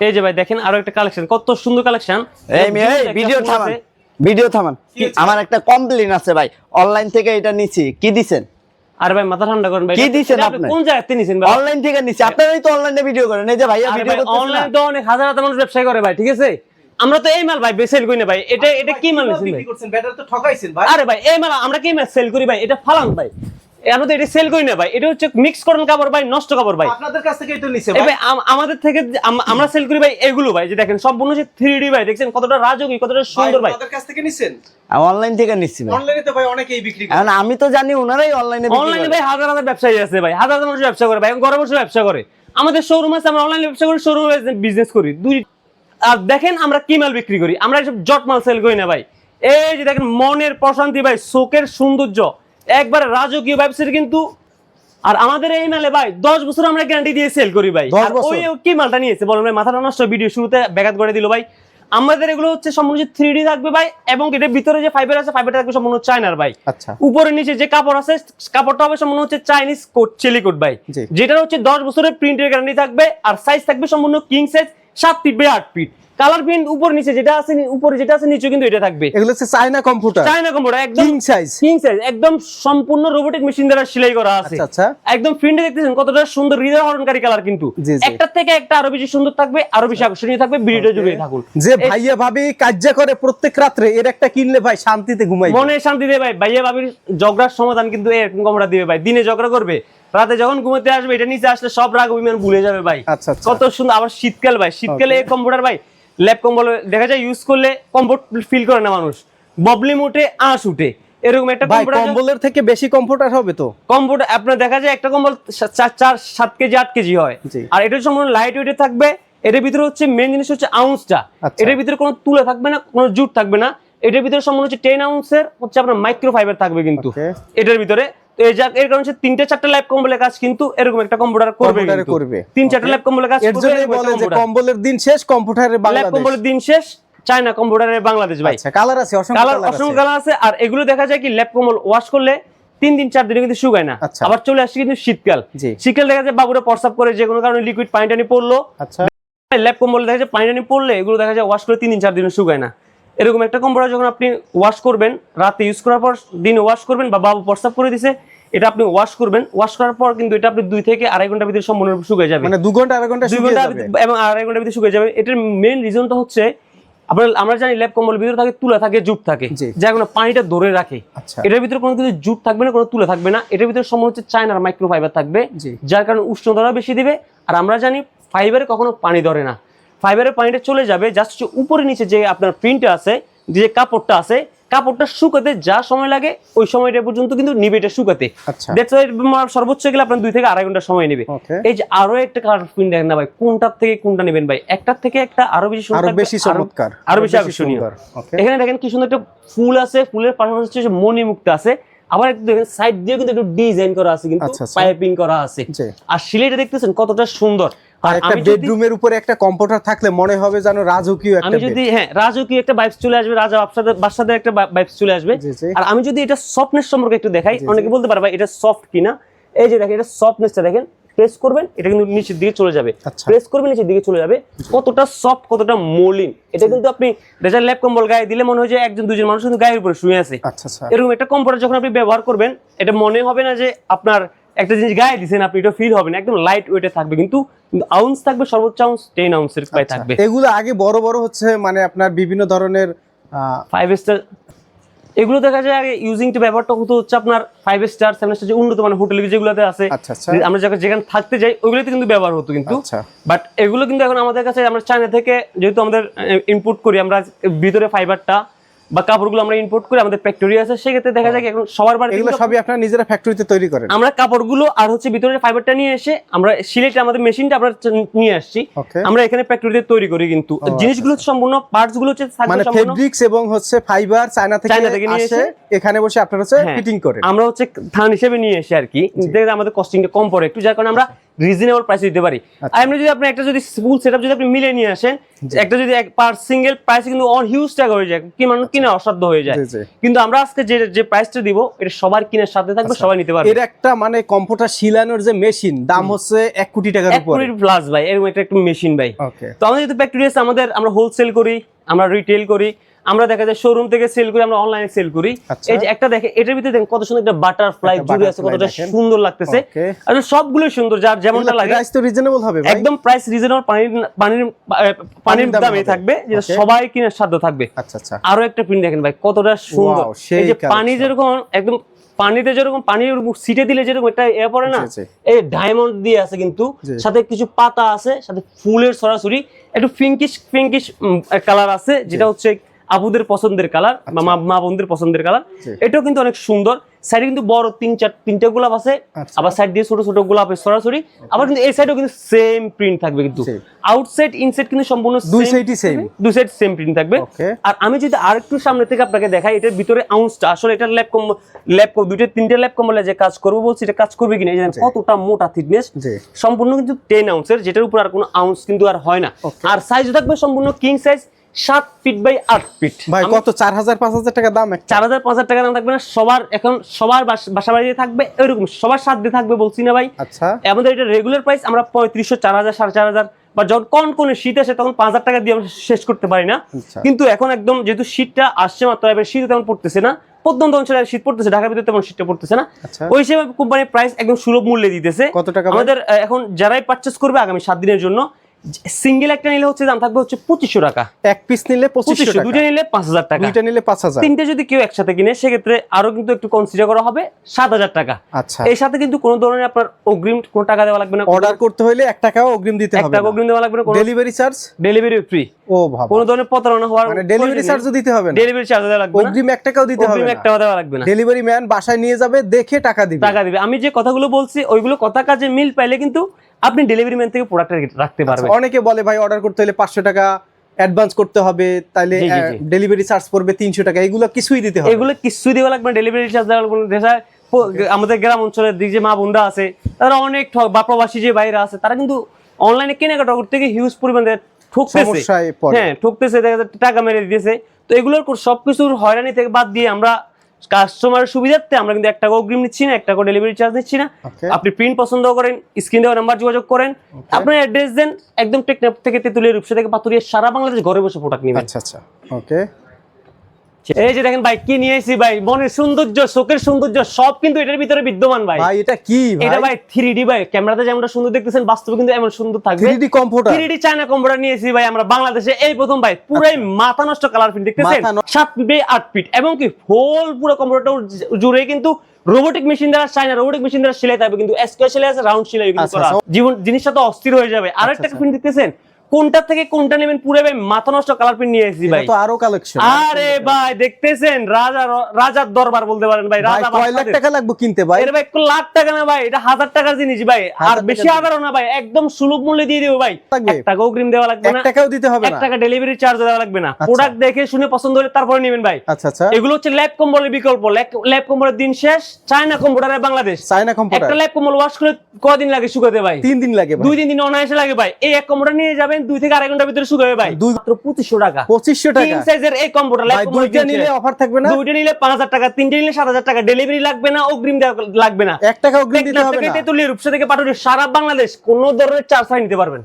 এই যে ভাই দেখেন আরও একটা কালেকশন কত সুন্দর কালেকশন এই ভিডিও থামান ভিডিও থামান। আমার একটা কমপ্লেন আছে ভাই। অনলাইন থেকে এটা নিছি। কি দিছেন? আর ভাই মাথা ঠান্ডা করেন ভাই। কি দিছেন আপনি? কোন জায়গাতে নিছেন ভাই? অনলাইন থেকে নিছি। আপনারাই তো অনলাইনে ভিডিও করেন। এই যে ভাইয়া ভিডিও ভাই অনলাইন তো অনেক হাজার হাজার মানুষ ব্যবসা করে ভাই ঠিক আছে? আমরা তো এই মাল ভাই সেল করি না ভাই। এটা এটা কি মাল নিছেন ভাই? বিক্রি করছেন ব্যাটার তো ঠকাইছেন ভাই? আরে ভাই এই মাল আমরা কি মাল সেল করি ভাই? এটা ফালান ভাই। আমরা তো এটা সেল করি না ভাই। এটা হচ্ছে মিক্স করেন কাপড় ভাই নষ্ট কাপড় ভাই। আপনাদের কাছ থেকে তো নিছে ভাই। আমাদের থেকে আমরা সেল করি ভাই এগুলো ভাই যে দেখেন সম্পূর্ণ থ্রি ডি ভাই দেখছেন কতটা রাজকীয় কতটা সুন্দর ভাই। আপনাদের কাছ থেকে নিছেন? অনলাইন থেকে নিছি ভাই। অনলাইনে তো ভাই অনেকেই বিক্রি করে। আমি তো জানি ওনারাই অনলাইনে অনলাইনে ভাই হাজার হাজার ব্যবসায়ী আছে ভাই হাজার হাজার মানুষ ব্যবসা করে ভাই এখন ঘরে বসে ব্যবসা করে। আমাদের শোরুম আছে আমরা অনলাইনে ব্যবসা করি শোরুমে বিজনেস করি। দুই আর দেখেন আমরা কি মাল বিক্রি করি আমরা এসব জট মাল সেল করি না ভাই। এই যে দেখেন মনের প্রশান্তি ভাই শোকের সৌন্দর্য। একবারে রাজকীয় ব্যবসার কিন্তু আর আমাদের এই মালে ভাই দশ বছর আমরা গ্যারান্টি দিয়ে সেল করি ভাই। 10 আর বছর? ওই কি মালটা নিয়েছে? বলেন ভাই মাথাটা নষ্ট ভিডিও শুরুতে ব্যাঘাত করে দিল ভাই। আমাদের এগুলো হচ্ছে সম্পূর্ণ থ্রি ডি থাকবে ভাই এবং এটার ভিতরে যে ফাইবার আছে ফাইবারটা থাকবে সম্পূর্ণ চায়নার ভাই। আচ্ছা। উপরে নিচে যে কাপড় আছে কাপড়টা হবে সম্পূর্ণ হচ্ছে চাইনিজ কোট চেলি কোট ভাই। যেটা হচ্ছে দশ বছরের প্রিন্টের গ্যারান্টি থাকবে আর সাইজ থাকবে সম্পূর্ণ কিং সাইজ সাত ফিট বাই আট ফিট কালার প্রিন্ট উপর নিচে যেটা আছে উপরে যেটা আছে নিচে কিন্তু এটা থাকবে। এগুলো হচ্ছে চায়না কম্পিউটার চায়না কম্পিউটার একদম কিং সাইজ কিং সাইজ একদম সম্পূর্ণ রোবোটিক মেশিন দ্বারা সেলাই করা আছে। আচ্ছা আচ্ছা। একদম প্রিন্টে দেখতেছেন কতটা সুন্দর হৃদয় হরণকারী কালার কিন্তু। একটা থেকে একটা আরও বেশি সুন্দর থাকবে আরও বেশি আকর্ষণীয় থাকবে ভিডিওটা জুড়ে থাকুন। যে ভাইয়া ভাবি কার্য করে প্রত্যেক রাত্রে এর একটা কিনলে ভাই শান্তিতে ঘুমাই মনে শান্তি দেবে ভাই। ভাইয়া ভাবির ঝগড়ার সমাধান কিন্তু এরকম কমরা দিবে ভাই। দিনে ঝগড়া করবে রাতে যখন ঘুমাতে আসবে এটা নিচে আসলে সব রাগ অভিমান ভুলে যাবে ভাই। আচ্ছা, আচ্ছা। কত সুন্দর আবার শীতকাল ভাই। শীতকালে এই কম্পিউটার ভাই ল্যাপ কম্বল দেখা যায় ইউজ করলে কমফোর্ট ফিল করে না মানুষ। ববলিম উঠে আঁশ উঠে। এরকম একটা কম্বলের থেকে বেশি কম্পিউটার হবে তো? কম্পিউটার আপনার দেখা যায় একটা কম্বল চার সাত কেজি আট কেজি হয়। আর এটা সম্পূর্ণ লাইট ওয়েটে থাকবে। এটার ভিতরে হচ্ছে মেন জিনিস হচ্ছে আউন্সটা। আচ্ছা। এটার ভিতরে কোনো তুলে থাকবে না কোনো জুট থাকবে না। এটার ভিতরে সম্পূর্ণ হচ্ছে টেন আউন্সের হচ্ছে আপনার মাইক্রো ফাইবার থাকবে কিন্তু। এটার ভিতরে তো এই যা এর কারণে তিনটে চারটে ল্যাপ কম্বলের কাজ কিন্তু এরকম একটা কম্পিউটার করবে করবে। তিন চারটে ল্যাপ কম্বলের কাজ এর করবে জন্যই এরকম একটা বলে যে কম্বলের দিন শেষ কম্পিউটারে ল্যাপ বাংলাদেশ। কম্বলের দিন শেষ চায়না কম্পিউটারের বাংলাদেশ ভাই। আচ্ছা কালার আছে অসংখ্য কালার কালার অসংখ্য কালার আছে আর এগুলো দেখা যায় কি ল্যাপ কম্বল ওয়াশ করলে তিন দিন চার দিনে কিন্তু শুকায় না। আচ্ছা। আবার চলে আসছে কিন্তু শীতকাল। শীতকাল দেখা যায় বাবুরা প্রস্রাব করে যে কোনো কারণে লিকুইড পানি টানি পড়ল। আচ্ছা। ল্যাপ কম্বল দেখা যায় পানি টানি পড়লে এগুলো দেখা যায় ওয়াশ করে তিন দিন চার দিনে শুকায় না। এরকম একটা কম্বল যখন আপনি ওয়াশ করবেন রাতে ইউজ করার পর দিনে ওয়াশ করবেন বা বাবু প্রস্রাব করে দিছে এটা আপনি ওয়াশ করবেন। ওয়াশ করার পর কিন্তু এটা আপনি দুই থেকে আড়াই ঘণ্টার ভিতরে সম্পূর্ণ শুকিয়ে যাবে। মানে দু ঘণ্টা আড়াই ঘণ্টা দুই শুকিয়ে ঘণ্টা যাবে। এবং আড়াই ঘণ্টার ভিতরে শুকিয়ে যাবে। এটার মেন রিজনটা হচ্ছে আপনার আমরা জানি ল্যাপ কম্বলের ভিতরে থাকে তুলা থাকে জুট থাকে। যা কোনো পানিটা ধরে রাখে। আচ্ছা। এটার ভিতরে কোনো কিছু জুট থাকবে না কোনো তুলে থাকবে না। এটার ভিতরে সম্ভব হচ্ছে চায়নার মাইক্রো ফাইবার থাকবে যার কারণে উষ্ণতা বেশি দিবে। আর আমরা জানি ফাইবারে কখনো পানি ধরে না। ফাইবারের পানিটা চলে যাবে জাস্ট হচ্ছে উপরে নিচে যে আপনার প্রিন্টটা আছে যে কাপড়টা আছে কাপড়টা শুকাতে যা সময় লাগে ওই সময়টা পর্যন্ত কিন্তু নিবে এটা শুকাতে। আচ্ছা। সর্বোচ্চ গেলে আপনার দুই থেকে আড়াই ঘণ্টা সময় নেবে। এই যে আরও একটা কালার প্রিন্ট দেখেন না ভাই কোনটার থেকে কোনটা নেবেন ভাই? একটার থেকে একটা আরও বেশি সুন্দর আরও বেশি চমৎকার। আরও বেশি আকর্ষণীয়। এখানে দেখেন কি সুন্দর একটা ফুল আছে ফুলের পাশাপাশি হচ্ছে মণি মুক্ত আছে। আবার একটু দেখেন সাইড দিয়ে কিন্তু একটু ডিজাইন করা আছে কিন্তু আচ্ছা, আচ্ছা। পাইপিং করা আছে। আর সিলাইটা দেখতেছেন কতটা সুন্দর। আর একটা বেডরুমের উপরে একটা কম্পিউটার থাকলে মনে হবে যেন রাজকীয় একটা আমি যদি হ্যাঁ রাজকীয় একটা ভাইবস চলে আসবে রাজা বাদশাদের বাদশাদের একটা ভাইবস চলে আসবে। আর আমি যদি এটা সফটনেস সম্পর্কে একটু দেখাই। অনেকে বলতে পারবে এটা সফট কিনা? এই যে দেখেন এটা সফটনেসটা দেখেন প্রেস করবেন এটা কিন্তু নিচের দিকে চলে যাবে। আচ্ছা। প্রেস করবেন নিচের দিকে চলে যাবে। কতটা সফট কতটা মলিন। এটা কিন্তু আপনি রেজার ল্যাপ কম্বল গায়ে দিলে মনে হয় যে একজন দুজন মানুষ কিন্তু গায়ের উপরে শুয়ে আছে। আচ্ছা আচ্ছা। এরকম একটা কম্পিউটার যখন আপনি ব্যবহার করবেন এটা মনে হবে না যে আপনার একটা জিনিস গায়ে দিচ্ছেন আপনি এটা ফিল হবে না একদম লাইট ওয়েটে থাকবে। কিন্তু আউন্স থাকবে সর্বোচ্চ আউন্স টেন আউন্সের প্রায় আচ্ছা। থাকবে এগুলো আগে বড় বড় হচ্ছে মানে আপনার বিভিন্ন ধরনের ফাইভ স্টার এগুলো দেখা যায় আগে ইউজিং টু ব্যাপারটা হতো হচ্ছে আপনার ফাইভ স্টার সেভেন স্টার যে উন্নত মানের হোটেল যেগুলোতে আছে আচ্ছা, আচ্ছা। আমরা যখন যেখানে থাকতে যাই ওগুলোতে কিন্তু ব্যবহার হতো কিন্তু। বাট এগুলো কিন্তু এখন আমাদের কাছে আমরা চায়না থেকে যেহেতু আমাদের ইনপুট করি আমরা ভিতরে ফাইবারটা বা কাপড়গুলো আমরা ইনপুট করি আমাদের ফ্যাক্টরি আছে সেক্ষেত্রে দেখা যায় এখন সবার বাড়িতে এগুলো সবই আপনারা নিজেরা ফ্যাক্টরিতে তৈরি করেন? আমরা কাপড়গুলো আর হচ্ছে ভিতরে ফাইবারটা নিয়ে এসে আমরা সিলেটে আমাদের মেশিনটা আমরা নিয়ে আসছি। আমরা এখানে ফ্যাক্টরিতে তৈরি করি কিন্তু। জিনিসগুলো হচ্ছে সম্পূর্ণ পার্টসগুলো হচ্ছে মানে ফেব্রিক্স এবং হচ্ছে ফাইবার চায়না থেকে চায়না থেকে নিয়ে এসে- এখানে বসে আপনারা হচ্ছে হ্যাঁ, ফিটিং করেন। আমরা হচ্ছে থান হিসেবে নিয়ে এসে আর কি। দেখে আমাদের কস্টিংটা কম পড়ে একটু যার কারণে আমরা রিজনেবল প্রাইস দিতে পারি। আচ্ছা। আর এমনি যদি আপনি একটা যদি ফুল সেটআপ যদি আপনি মিলে নিয়ে আসেন একটা যদি এক পার সিঙ্গেল প্রাইস কিন্তু অন হিউজ টাকা হয়ে যায় কি মানুষ কিনে অসাধ্য হয়ে যায়। কিন্তু আমরা আজকে যে যে প্রাইসটা দিব এটা সবার কিনের সাথে থাকবে আচ্ছা। সবাই নিতে পারবে। এর একটা মানে কম্পিউটার শিলানোর যে মেশিন দাম হচ্ছে এক কোটি টাকার উপরে। কোটি প্লাস ভাই এরকম একটা একটা মেশিন ভাই। তো আমাদের যেহেতু ফ্যাক্টরি আছে আমাদের আমরা হোলসেল করি আমরা রিটেল করি। আমরা দেখা যায় শোরুম থেকে সেল করি আমরা অনলাইনে সেল করি। আচ্ছা। এই যে একটা দেখে এটার ভিতরে দেখেন কত সুন্দর একটা বাটারফ্লাই জুড়ে আছে কতটা সুন্দর লাগতেছে. আর সবগুলো সুন্দর যার যেমনটা লাগে। প্রাইস তো রিজনেবল হবে ভাই। একদম প্রাইস রিজনেবল পানির পানির পানির দামে দামে থাকবে যেটা সবাই কিনে সাধ্য থাকবে। আচ্ছা আচ্ছা। আরও একটা প্রিন্ট দেখেন ভাই কতটা সুন্দর। এই যে পানি যেরকম একদম পানিতে যেরকম পানির সিটে দিলে যেরকম একটা এ পড়ে না। এই ডায়মন্ড দিয়ে আছে কিন্তু। সাথে কিছু পাতা আছে সাথে ফুলের সরাসরি একটু পিঙ্কিশ পিঙ্কিশ কালার আছে যেটা হচ্ছে আপুদের পছন্দের কালার মা মা বোনদের পছন্দের কালার আচ্ছা। এটাও কিন্তু অনেক সুন্দর। সাইডে কিন্তু বড় তিন চার তিনটা গোলাপ আছে। আচ্ছা। আবার সাইড দিয়ে ছোট ছোট গোলাপ সরাসরি। আবার কিন্তু এই সাইডেও কিন্তু সেম প্রিন্ট থাকবে কিন্তু। আউটসাইড ইনসাইড কিন্তু সম্পূর্ণ দুই সাইডই সেম দুই সাইড সেম প্রিন্ট থাকবে। আর আমি যদি আর একটু সামনে থেকে আপনাকে দেখাই এটার ভিতরে আউন্সটা আসলে এটা ল্যাব কম ল্যাব দুইটা তিনটে ল্যাব কম্বলে যে কাজ করব বলছি এটা কাজ করবে কিনা এই যে কতটা মোটা থিকনেস সম্পূর্ণ কিন্তু টেন আউন্সের যেটার উপর আর কোনো আউন্স কিন্তু আর হয় না। আর সাইজ থাকবে সম্পূর্ণ কিং সাইজ সাত ফিট বাই আট ফিট ভাই কত? চার হাজার পাঁচ হাজার টাকা দাম চার হাজার পাঁচ হাজার টাকা দাম থাকবে না সবার এখন সবার বাসা বাড়িতে থাকবে এরকম সবার সাধ্যে থাকবে বলছি না ভাই। আচ্ছা। আমাদের এটা রেগুলার প্রাইস আমরা পঁয়ত্রিশশো চার হাজার সাড়ে চার হাজার বা যখন কোন কোন শীত আসে তখন পাঁচ হাজার টাকা দিয়ে আমরা শেষ করতে পারি না। আচ্ছা। কিন্তু এখন একদম যেহেতু শীতটা আসছে মাত্র এবার শীত তেমন পড়তেছে না। প্রত্যন্ত অঞ্চলে শীত পড়তেছে ঢাকার ভিতরে তেমন শীতটা পড়তেছে না। আচ্ছা। ওই হিসেবে কোম্পানির প্রাইস একদম সুলভ মূল্যে দিতেছে। কত টাকা আমাদের এখন যারাই পারচেস করবে আগামী সাত দিনের জন্য সিঙ্গেল একটা নিলে হচ্ছে দাম থাকবে হচ্ছে পঁচিশশো টাকা। এক পিস নিলে পঁচিশশো দুটো নিলে পাঁচ হাজার টাকা। দুটো নিলে পাঁচ হাজার। তিনটে যদি কেউ একসাথে কিনে সেক্ষেত্রে আরও কিন্তু একটু কনসিডার করা হবে সাত হাজার টাকা। আচ্ছা। এর সাথে কিন্তু কোনো ধরনের আপনার অগ্রিম কোনো টাকা দেওয়া লাগবে না। অর্ডার করতে হলে এক টাকাও অগ্রিম দিতে হবে এক টাকা অগ্রিম দেওয়া লাগবে না কোনো ডেলিভারি চার্জ ডেলিভারি ফ্রি ও কোনো ধরনের প্রতারণা হওয়ার মানে ডেলিভারি চার্জও দিতে হবে না। ডেলিভারি চার্জ দেওয়া লাগবে অগ্রিম এক টাকাও দিতে হবে অগ্রিম না। এক টাকা দেওয়া লাগবে না। ডেলিভারি ম্যান বাসায় নিয়ে যাবে দেখে টাকা দিবে। টাকা দিবে। আমি যে কথাগুলো বলছি ওইগুলো কথা কাজে মিল পাইলে কিন্তু আপনি ডেলিভারি ম্যান থেকে প্রোডাক্ট রাখতে পারবেন। অনেকে বলে ভাই অর্ডার করতে হলে পাঁচশো টাকা অ্যাডভান্স করতে হবে জি। ডেলিভারি চার্জ পড়বে তিনশো টাকা। এগুলো কিছুই দিতে হবে এগুলো কিছুই দেওয়া লাগবে না। ডেলিভারি চার্জ দেওয়া লাগবে না। আমাদের গ্রাম অঞ্চলের দিক যে মা বোনরা আছে তারা অনেক বা প্রবাসী যে বাইরে আছে তারা কিন্তু অনলাইনে কেনাকাটা করতে গিয়ে হিউজ পরিমাণে ঠকতেছে। হ্যাঁ ঠকতেছে দেখা যাচ্ছে টাকা মেরে দিতেছে। তো এগুলোর সবকিছুর হয়রানি থেকে বাদ দিয়ে আমরা কাস্টমারের সুবিধার্থে আমরা কিন্তু এক টাকা অগ্রিম নিচ্ছি না এক টাকা ডেলিভারি চার্জ নিচ্ছি না। আপনি প্রিন্ট পছন্দ করেন স্ক্রিন দেওয়া নাম্বার যোগাযোগ করেন। আপনার অ্যাড্রেস দেন একদম টেকনাপ থেকে তেতুলিয়া রূপসা থেকে পাতুরিয়া সারা বাংলাদেশ ঘরে বসে প্রোডাক্ট নেবেন। আচ্ছা আচ্ছা। ওকে এই যে দেখেন ভাই কি নিয়ে ভাই? মনের সৌন্দর্য চোখের সৌন্দর্য সব কিন্তু এটার ভিতরে বিদ্যমান ভাই। ভাই এটা কি এটা ভাই? ভাই থ্রি ডি ভাই। ক্যামেরাতে যেমনটা সুন্দর দেখতেছেন বাস্তবে কিন্তু এমন সুন্দর থাকবে। 3D computer three D China computer নিয়েছি ভাই আমরা বাংলাদেশে। এই প্রথম ভাই পুরাই মাথা নষ্ট কালার প্রিন্ট দেখতেছেন? সাত ফিট আট ফিট এবং কি হোল পুরো কম্পিউটারটা জুড়ে কিন্তু রোবোটিক মেশিন দ্বারা চায়না রোবোটিক মেশিন দ্বারা সেলাই থাকবে কিন্তু স্কোয়ার সেলাই আছে রাউন্ড সেলাই কিন্তু আচ্ছা, করা আচ্ছা। জীবন জিনিসটা তো অস্থির হয়ে যাবে। আর একটা প্রিন্ট দেখতেছেন? কোনটা থেকে কোনটা নেবেন পুরো ভাই মাথা নষ্ট কালার প্রিন্ট নিয়ে এসেছি ভাই। তো আরও কালেকশন আরে ভাই দেখতেছেন? রাজা রাজার দরবার বলতে পারেন ভাই। ভাই রাজা কয় লাখ টাকা লাগবে কিনতে ভাই? এর ভাই লাখ টাকা না ভাই এটা হাজার টাকার জিনিস ভাই। আর বেশি হাজারও না ভাই একদম সুলভ মূল্যে দিয়ে দিও ভাই। টাকা অগ্রিম দেওয়া লাগবে না। টাকাও দিতে হবে না। টাকা ডেলিভারি চার্জ দেওয়া লাগবে না। প্রোডাক্ট দেখে শুনে পছন্দ হলে তারপরে নেবেন ভাই। আচ্ছা আচ্ছা। এগুলো হচ্ছে ল্যাব কম্বলের বিকল্প। ল্যাব কম্বলের দিন শেষ। চায়না কম্পিউটারে বাংলাদেশ। চায়না কম্পিউটার একটা ল্যাব কম্বল ওয়াশ করে কদিন লাগে শুকাতে ভাই? তিন দিন লাগে ভাই। দুই তিন দিন অনায়াসে লাগে ভাই। এই এক কম্পিউটার নিয়ে যাবেন দুই থেকে আড়াই ঘণ্টার ভিতরে শুকাবে ভাই। দুই- মাত্র পঁচিশশো টাকা। পঁচিশশো টাকা। তিন সাইজের এই কম্পিউটার দুইটা নিলে অফার থাকবে না? দুইটা নিলে পাঁচ হাজার টাকা তিনটে নিলে সাত হাজার টাকা। ডেলিভারি লাগবে না অগ্রিম লাগবে না। এক টাকা অগ্রিম দিতে হবে না। তেতুলিয়া রূপসা থেকে পাঠানো সারা বাংলাদেশ কোন ধরনের চার্জ নিতে পারবেন।